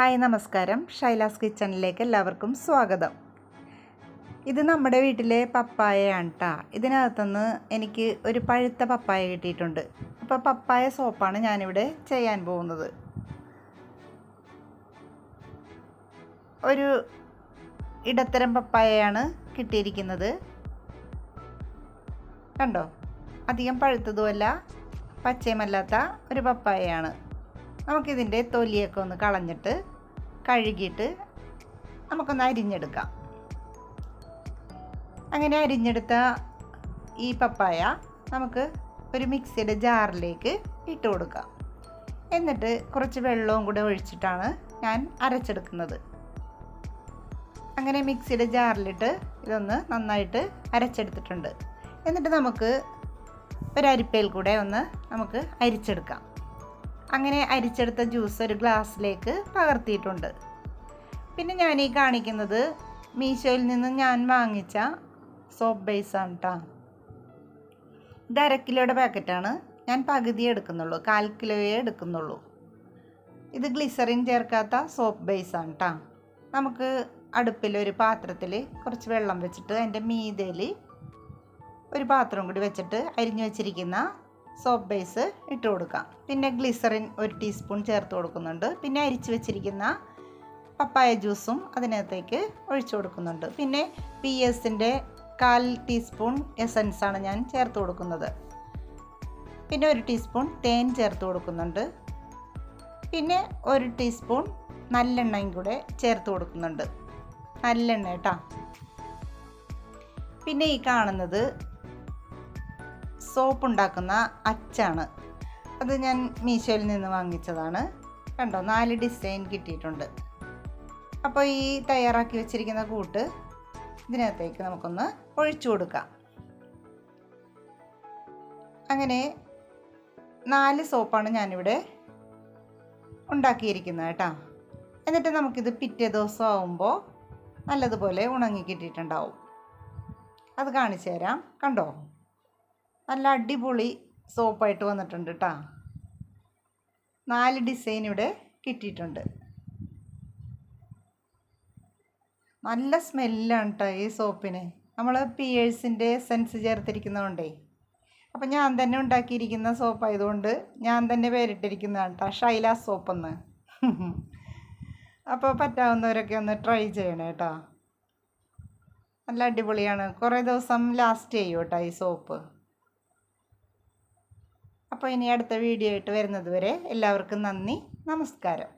Hi നമസ്കാരം. ഷൈലാസ് കിച്ചണിലേക്ക് എല്ലാവർക്കും സ്വാഗതം. ഇത് നമ്മുടെ വീട്ടിലെ പപ്പായയാണ് കേട്ടോ ഇതിനകത്തുനിന്ന് എനിക്ക് ഒരു പഴുത്ത പപ്പായ കിട്ടിയിട്ടുണ്ട്. അപ്പോൾ പപ്പായ സോപ്പാണ് ഞാനിവിടെ ചെയ്യാൻ പോകുന്നത്. ഒരു ഇടത്തരം പപ്പായയാണ് കിട്ടിയിരിക്കുന്നത്. കണ്ടോ? അധികം പഴുത്തതുമല്ല പച്ചയുമല്ലാത്ത ഒരു പപ്പായയാണ്. നമുക്കിതിന്റെ തൊലിയൊക്കെ ഒന്ന് കളഞ്ഞിട്ട് കഴുകിയിട്ട് നമുക്കൊന്ന് അരിഞ്ഞെടുക്കാം. അങ്ങനെ അരിഞ്ഞെടുത്ത ഈ പപ്പായ നമുക്ക് ഒരു മിക്സിയുടെ ജാറിലേക്ക് ഇട്ട് കൊടുക്കാം. എന്നിട്ട് കുറച്ച് വെള്ളവും കൂടെ ഒഴിച്ചിട്ടാണ് ഞാൻ അരച്ചെടുക്കുന്നത്. അങ്ങനെ മിക്സിയുടെ ജാറിലിട്ട് ഇതൊന്ന് നന്നായിട്ട് അരച്ചെടുത്തിട്ടുണ്ട്. എന്നിട്ട് നമുക്ക് ഒരു അരിപ്പയിൽ കൂടെ ഒന്ന് നമുക്ക് അരിച്ചെടുക്കാം. അങ്ങനെ അരിച്ചെടുത്ത ജ്യൂസ് ഒരു ഗ്ലാസ്സിലേക്ക് പകർത്തിയിട്ടുണ്ട്. പിന്നെ ഞാൻ ഈ കാണിക്കുന്നത് മീശോയിൽ നിന്ന് ഞാൻ വാങ്ങിച്ച സോപ്പ് ബേസാണ് കേട്ടോ ഇത് അര കിലോയുടെ പാക്കറ്റാണ് ഞാൻ പകുതി എടുക്കുന്നുള്ളൂ. കാൽ കിലോയെ എടുക്കുന്നുള്ളൂ. ഇത് ഗ്ലിസറിൻ ചേർക്കാത്ത സോപ്പ് ബേസാണ് കേട്ടോ നമുക്ക് അടുപ്പിലൊരു പാത്രത്തിൽ കുറച്ച് വെള്ളം വെച്ചിട്ട് അതിന്റെ മീതയിൽ ഒരു പാത്രം കൂടി വെച്ചിട്ട് അരിഞ്ഞു വെച്ചിരിക്കുന്ന സോപ്പ് ബേസ് ഇട്ട് കൊടുക്കാം. പിന്നെ ഗ്ലിസറിൻ ഒരു ടീസ്പൂൺ ചേർത്ത് കൊടുക്കുന്നുണ്ട്. പിന്നെ അരിച്ച് വെച്ചിരിക്കുന്ന പപ്പായ ജ്യൂസും അതിനകത്തേക്ക് ഒഴിച്ചു കൊടുക്കുന്നുണ്ട്. പിന്നെ പി എസിന്റെ കാൽ ടീസ്പൂൺ എസൻസാണ് ഞാൻ ചേർത്ത് കൊടുക്കുന്നത്. പിന്നെ ഒരു ടീസ്പൂൺ തേൻ ചേർത്ത് കൊടുക്കുന്നുണ്ട്. പിന്നെ ഒരു ടീസ്പൂൺ നല്ലെണ്ണയും കൂടെ ചേർത്ത് കൊടുക്കുന്നുണ്ട്. നല്ലെണ്ണ കേട്ടോ? പിന്നെ ഈ കാണുന്നത് സോപ്പ് ഉണ്ടാക്കുന്ന അച്ചാണ്. അത് ഞാൻ മീശോയിൽ നിന്ന് വാങ്ങിച്ചതാണ്. കണ്ടോ നാല് ഡിസൈൻ കിട്ടിയിട്ടുണ്ട്. അപ്പോൾ ഈ തയ്യാറാക്കി വെച്ചിരിക്കുന്ന കൂട്ട് ഇതിനകത്തേക്ക് നമുക്കൊന്ന് ഒഴിച്ചു കൊടുക്കാം. അങ്ങനെ നാല് സോപ്പാണ് ഞാനിവിടെ ഉണ്ടാക്കിയിരിക്കുന്നത് കേട്ടോ. എന്നിട്ട് നമുക്കിത് പിറ്റേ ദിവസം ആവുമ്പോൾ നല്ലതുപോലെ ഉണങ്ങി കിട്ടിയിട്ടുണ്ടാവും. അത് കാണിച്ചു തരാം. കണ്ടോ? നല്ല അടിപൊളി സോപ്പായിട്ട് വന്നിട്ടുണ്ട് കേട്ടോ നാല് ഡിസൈൻ ഇവിടെ കിട്ടിയിട്ടുണ്ട്. നല്ല സ്മെല്ലാണ് കേട്ടോ ഈ സോപ്പിന്. നമ്മൾ പിയേഴ്സിന്റെ സെൻസ് ചേർത്തിരിക്കുന്നതുകൊണ്ടേ. അപ്പം ഞാൻ തന്നെ ഉണ്ടാക്കിയിരിക്കുന്ന സോപ്പായതുകൊണ്ട് ഞാൻ തന്നെ പേരിട്ടിരിക്കുന്നതാണ് കേട്ടോ ഷൈല സോപ്പെന്ന്. അപ്പോൾ പറ്റാവുന്നവരൊക്കെ ഒന്ന് ട്രൈ ചെയ്യണം കേട്ടോ നല്ല അടിപൊളിയാണ്. കുറേ ദിവസം ലാസ്റ്റ് ചെയ്യും കേട്ടോ ഈ സോപ്പ്? അപ്പോൾ ഇനി അടുത്ത വീഡിയോ ആയിട്ട് വരുന്നത് വരെ എല്ലാവർക്കും നന്ദി നമസ്കാരം.